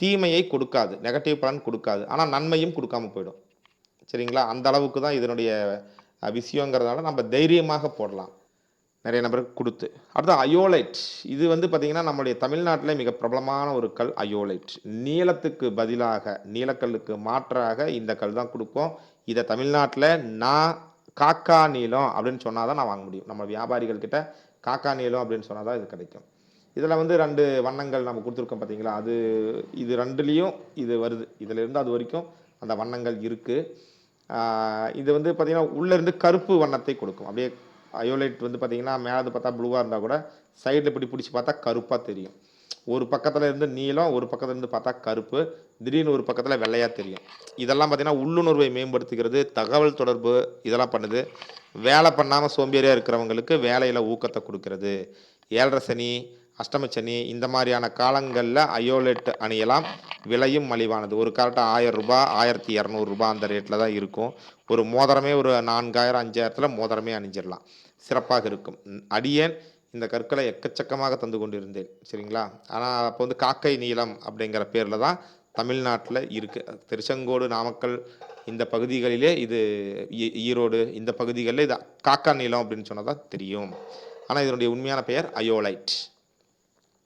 தீமையை கொடுக்காது நெகட்டிவ் பலன் கொடுக்காது. ஆனால் நன்மையும் கொடுக்காம போயிடும். சரிங்களா? அந்த அளவுக்கு தான் இதனுடைய விஷயங்கிறதுனால நம்ம தைரியமாக போடலாம். நிறைய நபருக்கு கொடுத்து. அடுத்து அயோலைட். இது வந்து பார்த்திங்கன்னா நம்மளுடைய தமிழ்நாட்டில் மிக பிரபலமான ஒரு கல் அயோலைட். நீளத்துக்கு பதிலாக நீலக்கல்லுக்கு மாற்றாக இந்த கல் தான் கொடுப்போம் இதை தமிழ்நாட்டில் நான் காக்கா நீளம் அப்படின்னு சொன்னால் தான் நான் வாங்க முடியும். நம்ம வியாபாரிகள்கிட்ட காக்கா நீளம் அப்படின்னு சொன்னால் தான் இது கிடைக்கும். இதில் வந்து ரெண்டு வண்ணங்கள் நம்ம கொடுத்துருக்கோம் பார்த்தீங்களா? அது இது ரெண்டுலேயும் இது வருது. இதிலிருந்து அது வரைக்கும் அந்த வண்ணங்கள் இருக்குது இது வந்து பார்த்திங்கன்னா உள்ளேருந்து கருப்பு வண்ணத்தை கொடுக்கும். அப்படியே அயோலைட் வந்து பார்த்திங்கன்னா மேலே பார்த்தா ப்ளூவாக இருந்தால் கூட சைடில் இப்படி பிடிச்சி பார்த்தா கருப்பாக தெரியும். ஒரு பக்கத்தில் இருந்து நீலம் ஒரு பக்கத்தில் இருந்து பார்த்தா கருப்பு திடீர்னு ஒரு பக்கத்தில் வெள்ளையாக தெரியும். இதெல்லாம் பார்த்திங்கன்னா உள்ளுணர்வை மேம்படுத்துகிறது தகவல் தொடர்பு இதெல்லாம் பண்ணுது. வேலை பண்ணாமல் சோம்பேறியாக இருக்கிறவங்களுக்கு வேலையில் ஊக்கத்தை கொடுக்கறது. ஏழரை சனி அஷ்டமச்சனி இந்த மாதிரியான காலங்களில் அயோலெட் அணியலாம். விலையும் மலிவானது. ஒரு கரெக்டாக ஆயிரம் ரூபாய் ஆயிரத்தி இரநூறுபா அந்த ரேட்டில் தான் இருக்கும். ஒரு மோதிரமே ஒரு நான்காயிரம் அஞ்சாயிரத்தில் மோதிரமே அணிஞ்சிடலாம். சிறப்பாக இருக்கும். அடியேன் இந்த கற்களை எக்கச்சக்கமாக தந்து கொண்டிருந்தேன். சரிங்களா? ஆனால் அப்போ வந்து காக்கை நீளம் அப்படிங்கிற பேரில் தான் தமிழ்நாட்டில் இருக்குது திருச்செங்கோடு நாமக்கல் இந்த பகுதிகளிலே இது ஈ- ஈரோடு இந்த பகுதிகளில் இது காக்கா நீளம் அப்படின்னு சொன்னதான் தெரியும். ஆனால் இதனுடைய உண்மையான பெயர் அயோலைட்.